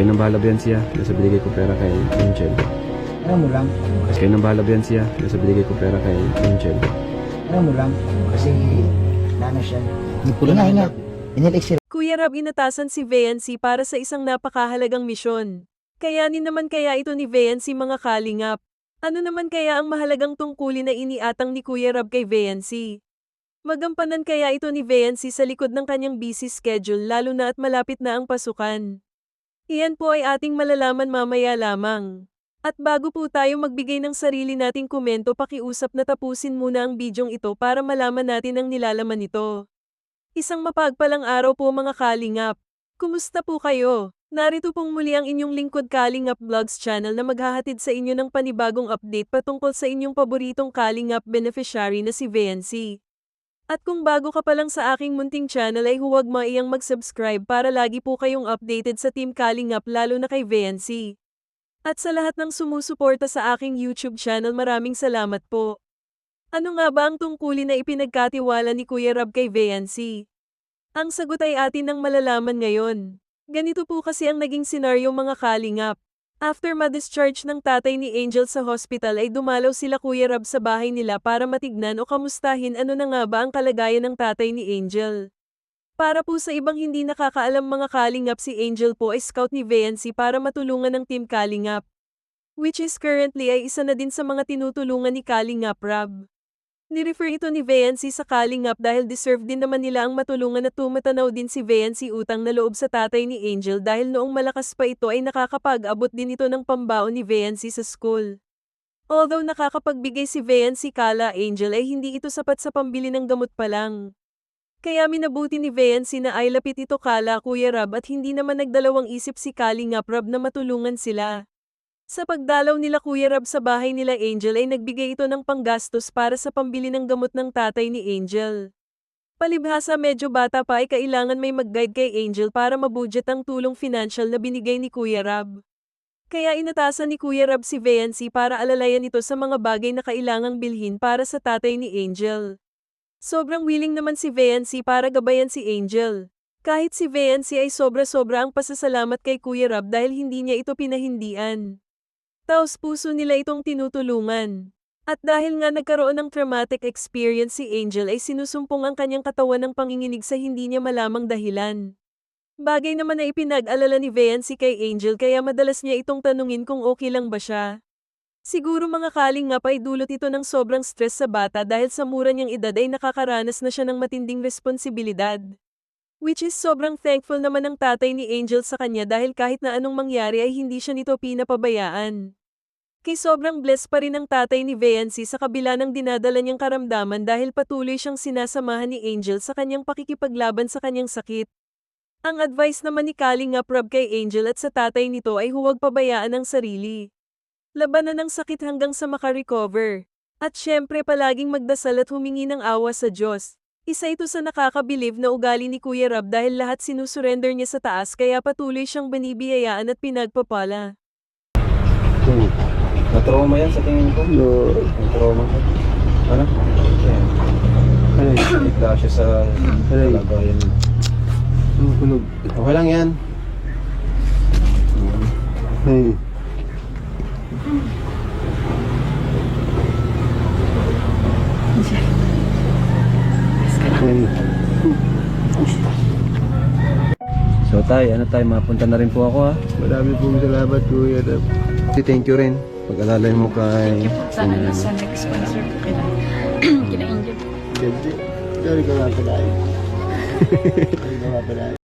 Kayo nang bahala Biansia, nasa binigay ko pera kay Angel. Alam mo lang, Kayo nang bahala Biansia, nasa binigay ko pera kay Angel. alam mo lang, kasi nana siya. Hindi po Hinga, hinga. Inilik sila. Kuya Rab inatasan si Vayancy para sa isang napakahalagang misyon. Kayanin naman kaya ito ni Vayancy mga kalingap. Ano naman kaya ang mahalagang tungkulin na iniatang ni Kuya Rab kay Vayancy? Magampanan kaya ito ni Vayancy sa likod ng kanyang busy schedule lalo na at malapit na ang pasukan. Iyan po ay ating malalaman mamaya lamang. At bago po tayo magbigay ng sarili nating komento pakiusap na tapusin muna ang bidyong ito para malaman natin ang nilalaman nito. Isang mapagpalang araw po mga Kalingap. Kumusta po kayo? Narito pong muli ang inyong lingkod Kalingap Vlogs channel na maghahatid sa inyo ng panibagong update patungkol sa inyong paboritong Kalingap beneficiary na si VNC. At kung bago ka pa lang sa aking munting channel ay huwag maiyang mag-subscribe para lagi po kayong updated sa Team Kalingap lalo na kay VNC. At sa lahat ng sumusuporta sa aking YouTube channel maraming salamat po. Ano nga ba ang tungkulin na ipinagkatiwala ni Kuya Rab kay VNC? Ang sagot ay atin ng malalaman ngayon. Ganito po kasi ang naging senaryo mga kalingap. After ma-discharge ng tatay ni Angel sa hospital ay dumalaw sila Kuya Rab sa bahay nila para matignan o kamustahin ano na nga ba ang kalagayan ng tatay ni Angel. Para po sa ibang hindi nakakaalam mga kalingap si Angel po ay scout ni VNC para matulungan ng Team Kalingap. Which is currently ay isa na din sa mga tinutulungan ni Kalingap Rab. Nirefer ito ni VNC sa Kalingap dahil deserve din naman nila ang matulungan at tumatanaw din si VNC utang na loob sa tatay ni Angel dahil noong malakas pa ito ay nakakapag-abot din ito ng pambaon ni VNC sa school. Although nakakapagbigay si VNC Kala Angel ay hindi ito sapat sa pambili ng gamot pa lang. Kaya minabuti ni VNC na ay lapit ito Kala Kuya Rab at hindi naman nagdalawang isip si Kalingap Rab na matulungan sila. Sa pagdalaw nila Kuya Rab sa bahay nila Angel ay nagbigay ito ng panggastos para sa pambili ng gamot ng tatay ni Angel. Palibhasa medyo bata pa ay kailangan may mag-guide kay Angel para mabudget ang tulong financial na binigay ni Kuya Rab. Kaya inatasan ni Kuya Rab si VNC para alalayan ito sa mga bagay na kailangang bilhin para sa tatay ni Angel. Sobrang willing naman si VNC para gabayan si Angel. Kahit si VNC ay sobra-sobra ang pasasalamat kay Kuya Rab dahil hindi niya ito pinahindian. Taos puso nila itong tinutulungan. At dahil nga nagkaroon ng traumatic experience si Angel ay sinusumpong ang kanyang katawan ng panginginig sa hindi niya malamang dahilan. Bagay naman na ipinag-alala ni VNC kay Angel kaya madalas niya itong tanungin kung okay lang ba siya. Siguro mga kaling nga pa ay dulot ito ng sobrang stress sa bata dahil sa mura niyang edad ay nakakaranas na siya ng matinding responsibilidad. Which is sobrang thankful naman ng tatay ni Angel sa kanya dahil kahit na anong mangyari ay hindi siya nito pinapabayaan. Kay sobrang blessed pa rin ang tatay ni VNC sa kabila ng dinadala niyang karamdaman dahil patuloy siyang sinasamahan ni Angel sa kanyang pakikipaglaban sa kanyang sakit. Ang advice naman ni Kalinga Prab kay Angel at sa tatay nito ay huwag pabayaan ang sarili. Labanan ng sakit hanggang sa makarecover. At syempre palaging magdasal at humingi ng awa sa Diyos. Isa ito sa nakakabilib na ugali ni Kuya Rab dahil lahat sinusurrender niya sa taas kaya patuloy siyang binibiyayaan at pinagpapala. Hmm. Na-trauma yan sa tingin ko. No. Na-trauma ka. Ano? Yan. Ay, Nagla siya sa kalagayan. Kulog. Okay lang yan. Ay. Ay. So tayo, ano tayo, mapunta na rin po ako ha. Marami pong salamat kuya. Thank you rin. Pag-alalay mo kay... Sa ano, sa next sponsor ko kina, kina Angel. Hindi. Sorry ka nga pala. Sorry ka nga pala.